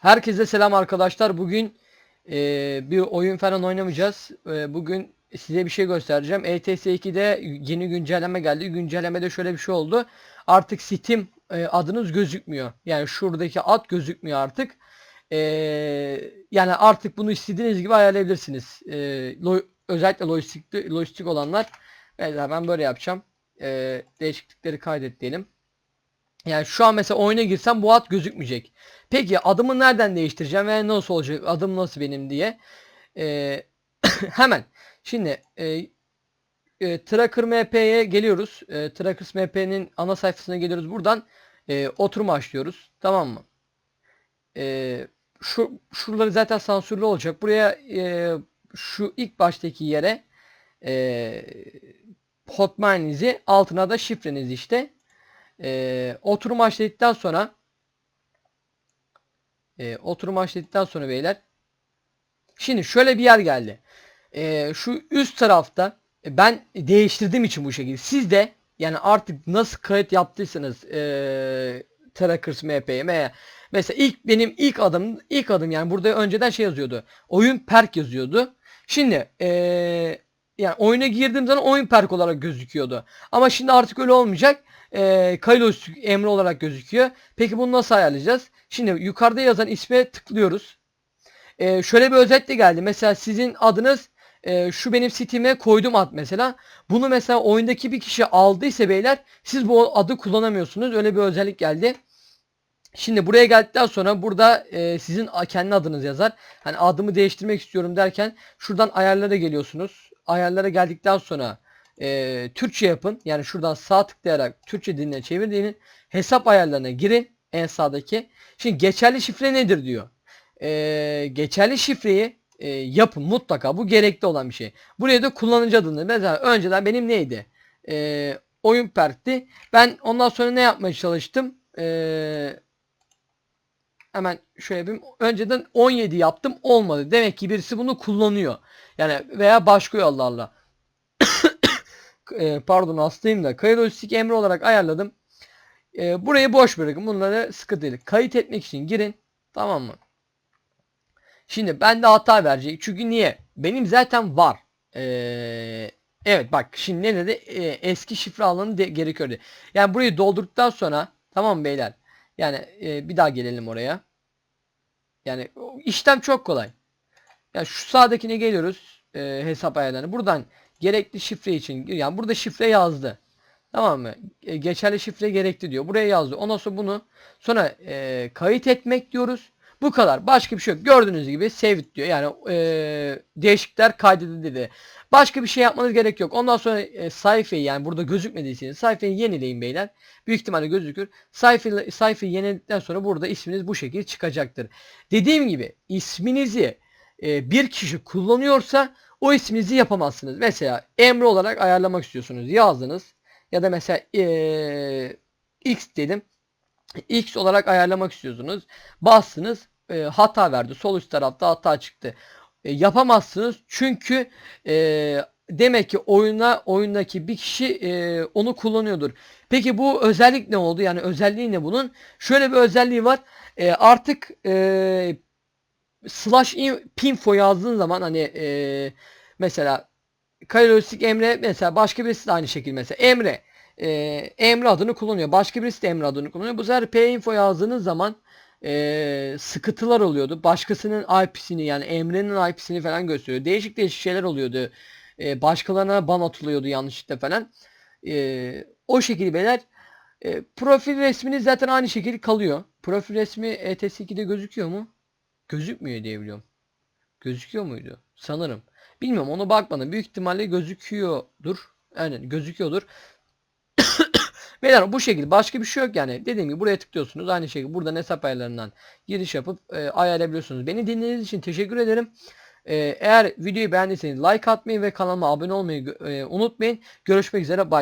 Herkese selam arkadaşlar. Bugün e, bir oyun falan oynamayacağız. E, bugün size bir şey göstereceğim. ETS 2'de yeni güncelleme geldi. Güncellemede şöyle bir şey oldu. Artık Steam e, adınız gözükmüyor. Yani şuradaki ad gözükmüyor artık. E, yani artık bunu istediğiniz gibi ayarlayabilirsiniz. E, lo- özellikle lojistik, lojistik olanlar. Ben böyle yapacağım. E, değişiklikleri kaydet diyelim. Yani şu an mesela oyuna girsem bu ad gözükmeyecek. Peki adımı nereden değiştireceğim ve nasıl olacak? Adım nasıl benim diye. Ee, hemen. Şimdi e, e, Tracker MP'ye geliyoruz. E, Trackers MP'nin ana sayfasına geliyoruz. Buradan e, oturum açlıyoruz. Tamam mı? E, şu şuraları zaten sansürlü olacak. Buraya e, şu ilk baştaki yere e, hotmail'inizi altına da şifrenizi işte e, oturum açladıktan sonra e, oturum açladıktan sonra beyler şimdi şöyle bir yer geldi. E, şu üst tarafta e, ben değiştirdiğim için bu şekilde. Siz de yani artık nasıl kayıt yaptıysanız e, Trackers veya mesela ilk benim ilk adım ilk adım yani burada önceden şey yazıyordu. Oyun perk yazıyordu. Şimdi e, yani oyuna girdiğim zaman oyun perk olarak gözüküyordu. Ama şimdi artık öyle olmayacak. E, Kaylo emri olarak gözüküyor. Peki bunu nasıl ayarlayacağız? Şimdi yukarıda yazan isme tıklıyoruz. E, şöyle bir özet geldi. Mesela sizin adınız e, şu benim siteme koydum ad mesela. Bunu mesela oyundaki bir kişi aldıysa beyler siz bu adı kullanamıyorsunuz. Öyle bir özellik geldi. Şimdi buraya geldikten sonra burada e, sizin kendi adınız yazar. Hani adımı değiştirmek istiyorum derken şuradan ayarlara geliyorsunuz. Ayarlara geldikten sonra e, Türkçe yapın. Yani şuradan sağ tıklayarak Türkçe diline çevirdiğinin hesap ayarlarına girin. En sağdaki. Şimdi geçerli şifre nedir diyor. E, geçerli şifreyi e, yapın mutlaka. Bu gerekli olan bir şey. Buraya da kullanıcı adını. Mesela önceden benim neydi? E, oyun perkti. Ben ondan sonra ne yapmaya çalıştım? Eee hemen şöyle yapayım. Önceden 17 yaptım olmadı. Demek ki birisi bunu kullanıyor. Yani veya başka yollarla. E, pardon hastayım da. Kayıt lojistik emri olarak ayarladım. E, burayı boş bırakın. Bunları sıkıntı değil. Kayıt etmek için girin. Tamam mı? Şimdi bende hata verecek. Çünkü niye? Benim zaten var. E, evet bak şimdi ne dedi? E, eski şifre alanı de, gerekiyordu. Yani burayı doldurduktan sonra tamam beyler? Yani e, bir daha gelelim oraya. Yani işlem çok kolay. Yani şu sağdakine geliyoruz. e, hesap ayarlarına. Buradan gerekli şifre için yani burada şifre yazdı. Tamam mı? E, geçerli şifre gerekli diyor. Buraya yazdı. Ondan sonra bunu sonra e, kayıt etmek diyoruz. Bu kadar. Başka bir şey yok. Gördüğünüz gibi save it diyor. Yani e, değişiklikler kaydedildi dedi. Başka bir şey yapmanız gerek yok. Ondan sonra e, sayfayı yani burada gözükmediyseniz sayfayı yenileyin beyler. Büyük ihtimalle gözükür. Sayfayı, sayfayı yeniledikten sonra burada isminiz bu şekilde çıkacaktır. Dediğim gibi isminizi e, bir kişi kullanıyorsa o isminizi yapamazsınız. Mesela Emre olarak ayarlamak istiyorsunuz. Yazdınız. Ya da mesela e, X dedim. X olarak ayarlamak istiyorsunuz. Bastınız. e, hata verdi. Sol üst tarafta hata çıktı. E, yapamazsınız. Çünkü e, demek ki oyuna oyundaki bir kişi e, onu kullanıyordur. Peki bu özellik ne oldu? Yani özelliği ne bunun? Şöyle bir özelliği var. E, artık e, slash in- pinfo yazdığın zaman hani e, mesela Kaloristik Emre mesela başka birisi de aynı şekilde mesela Emre e, Emre adını kullanıyor. Başka birisi de Emre adını kullanıyor. Bu sefer P info yazdığınız zaman e, sıkıntılar oluyordu. Başkasının IP'sini yani Emre'nin IP'sini falan gösteriyor. Değişik değişik şeyler oluyordu. E, başkalarına ban atılıyordu yanlışlıkla falan. E, o şekilde beyler e, profil resminiz zaten aynı şekilde kalıyor. Profil resmi E ETS2'de gözüküyor mu? Gözükmüyor diye biliyorum. Gözüküyor muydu? Sanırım. Bilmiyorum onu bakmadım. Büyük ihtimalle gözüküyordur. Aynen gözüküyordur. Beyler bu şekilde başka bir şey yok yani. Dediğim gibi buraya tıklıyorsunuz. Aynı şekilde buradan hesap ayarlarından giriş yapıp e, ayarlayabiliyorsunuz. Beni dinlediğiniz için teşekkür ederim. E, eğer videoyu beğendiyseniz like atmayı ve kanalıma abone olmayı e, unutmayın. Görüşmek üzere. Bye.